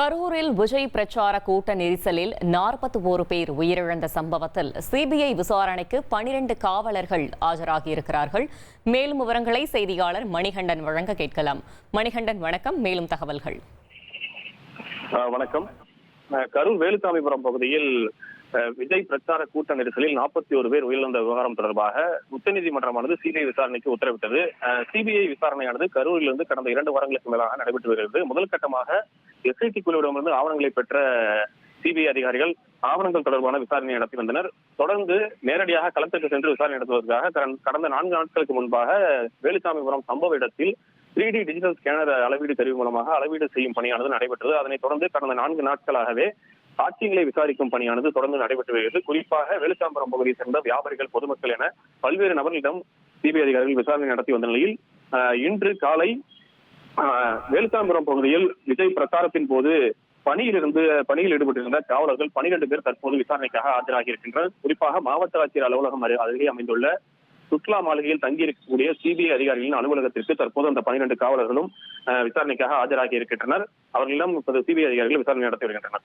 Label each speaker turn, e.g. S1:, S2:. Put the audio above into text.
S1: கரூரில் விஜய் பிரச்சார கூட்ட நெரிசலில் நாற்பத்தி ஓரு பேர் உயிரிழந்த சம்பவத்தில் சிபிஐ விசாரணைக்கு பனிரெண்டு காவலர்கள் ஆஜராகியிருக்கிறார்கள். மேலும் விவரங்களை செய்தியாளர் மணிகண்டன் வழங்க கேட்கலாம். மணிகண்டன் வணக்கம். மேலும் தகவல்கள்.
S2: ஆஹ் வணக்கம். ஆஹ் கரூர் வேலுசாமிபுரம் பகுதியில் ஆஹ் விஜய் பிரச்சார கூட்ட நெரிசலில் நாற்பத்தி ஒரு பேர் உயிரிழந்த விவகாரம் தொடர்பாக உச்சநீதிமன்றமானது சிபிஐ விசாரணைக்கு உத்தரவிட்டது. சிபிஐ விசாரணையானது கரூரிலிருந்து கடந்த இரண்டு வாரங்களுக்கு மேலாக நடைபெற்று வருகிறது. முதல் கட்டமாக எஸ்ஐடி குழுவிடமிருந்து ஆவணங்களை பெற்ற சிபிஐ அதிகாரிகள் ஆவணங்கள் தொடர்பான விசாரணை நடத்தி வந்தனர். தொடர்ந்து நேரடியாக களத்திற்கு சென்று விசாரணை நடத்துவதற்காக கடந்த- நான்கு நாட்களுக்கு முன்பாக வேலுசாமிபுரம் சம்பவ இடத்தில் த்ரீ டி டிஜிட்டல் ஸ்கேனர் அளவீடு கருவி மூலமாக அளவீடு செய்யும் பணியானது நடைபெற்றது. அதனைத் தொடர்ந்து கடந்த நான்கு நாட்களாகவே சாட்சியங்களை விசாரிக்கும் பணியானது தொடர்ந்து நடைபெற்று வருகிறது. குறிப்பாக வெளிச்சாம்பரம் பகுதியை சேர்ந்த வியாபாரிகள் பொதுமக்கள் என பல்வேறு நபர்களிடம் சிபிஐ அதிகாரிகள் விசாரணை நடத்தி வந்த நிலையில் ஆஹ், இன்று காலை வேலுத்தாம்பரம் பகுதியில் விஜய் பிரச்சாரத்தின் போது பணியிலிருந்து பணியில் ஈடுபட்டிருந்த காவலர்கள் பனிரெண்டு பேர் தற்போது விசாரணைக்காக ஆஜராகி இருக்கின்றனர் குறிப்பாக மாவட்ட ஆட்சியர் அலுவலகம் அருகே அமைந்துள்ள சுற்றுலா மாளிகையில் தங்கியிருக்கக்கூடிய சிபிஐ அதிகாரிகளின் அலுவலகத்திற்கு தற்போது அந்த பனிரெண்டு காவலர்களும் விசாரணைக்காக ஆஜராகி இருக்கின்றனர் அவர்களிடம் சிபிஐ அதிகாரிகள் விசாரணை நடத்தி வருகின்றனர்.